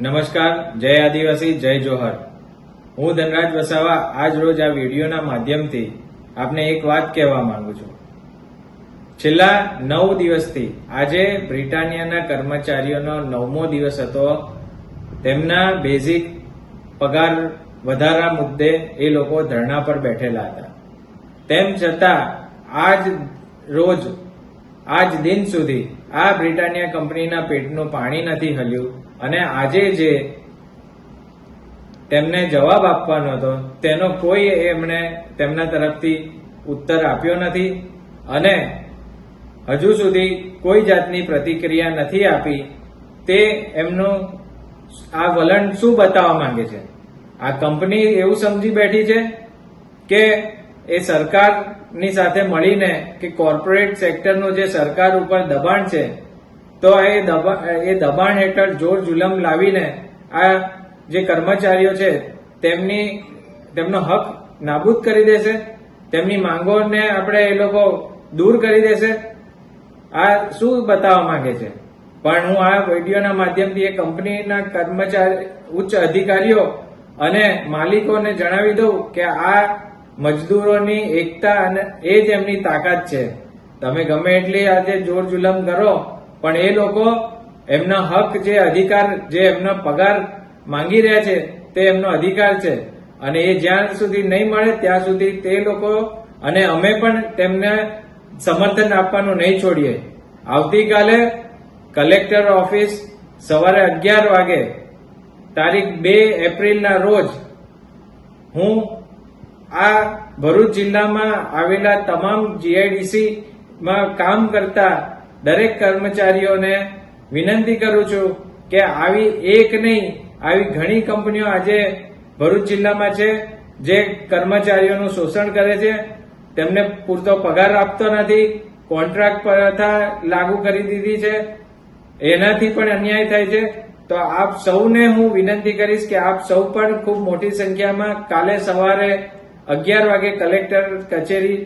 નમસ્કાર, જય આદિવાસી, જય જોહર. હું ધનરાજ વસાવા આજ રોજ આ વિડીયોના માધ્યમથી આપને એક વાત કહેવા માંગુ છું. છેલ્લા નવ દિવસથી આજે બ્રિટાનિયાના કર્મચારીઓનો નવમો દિવસ હતો. તેમના બેઝિક પગાર વધારા મુદ્દે એ લોકો ધરણા પર બેઠેલા હતા. તેમ છતાં આજ રોજ આજ દિન સુધી આ બ્રિટાનિયા કંપનીના પેટનું પાણી નથી હલ્યું અને આજે જે તેમને જવાબ આપવાનો હતો, તેનો કોઈ એમણે તેમના તરફથી ઉત્તર આપ્યો નથી અને હજુ સુધી કોઈ જાતની પ્રતિક્રિયા નથી આપી, તે એમનું આ વલણ શું બતાવવા માંગે છે? આ કંપની એવું સમજી બેઠી છે કે એ સરકારની સાથે મળીને કે કોર્પોરેટ સેક્ટરનું જે સરકાર ઉપર દબાણ છે, તો એ દબાણ એ દબાણ હેઠળ જોર જુલમ લાવીને આ જે કર્મચારીઓ છે, તેમની, તેમનો હક નાબૂદ કરી દેશે, તેમની માંગોને આપણે એ લોકો દૂર કરી દેશે. આ શું બતાવવા માંગે છે? પણ હું આ વિડીયોના માધ્યમથી એ કંપનીના કર્મચારી, ઉચ્ચ અધિકારીઓ અને માલિકોને જણાવી દઉં કે આ મજદૂરોની એકતા અને એ જ એમની તાકાત છે. તમે ગમે એટલી આજે જોર જુલમ કરો, પણ એ લોકો એમના હક જે અધિકાર, જે એમનો પગાર માંગી રહ્યા છે, તે એમનો અધિકાર છે. અને એ જ્યાં સુધી નહીં મળે, ત્યાં સુધી તે લોકો અને અમે પણ તેમને સમર્થન આપવાનું નહીં છોડીએ. આવતીકાલે કલેક્ટર ઓફિસ સવારે અગિયાર વાગે, તારીખ બે એપ્રિલના રોજ, હું આ ભરૂચ જિલ્લામાં આવેલા તમામ જીઆઈડીસી માં કામ કરતા દરેક કર્મચારીઓને વિનંતી કરું છું કે આવી એક નહીં, આવી ઘણી કંપનીઓ આજે ભરૂચ જિલ્લામાં છે, જે કર્મચારીઓનું શોષણ કરે છે. તેમને પૂરતો પગાર આપતો નથી, કોન્ટ્રાક્ટ પ્રથા લાગુ કરી દીધી છે. એનાથી પણ અન્યાય થાય છે. તો આપ સૌને હું વિનંતી કરીશ કે આપ સૌ પણ ખૂબ મોટી સંખ્યામાં કાલે સવારે અગિયાર વાગે કલેક્ટર કચેરી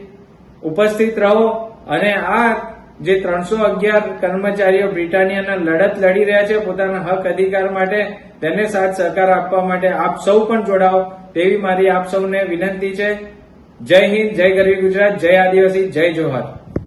ઉપસ્થિત રહો અને આ જે ત્રણસો અગિયાર કર્મચારીઓ બ્રિટાનિયાના લડત લડી રહ્યા છે, પોતાના હક અધિકાર માટે તેને સાથ સહકાર આપવા માટે આપ સૌ પણ જોડાઓ તેવી મારી આપ સૌને વિનંતી છે. જય હિન્દ, જય ગરવી ગુજરાત, જય આદિવાસી, જય જોહાર.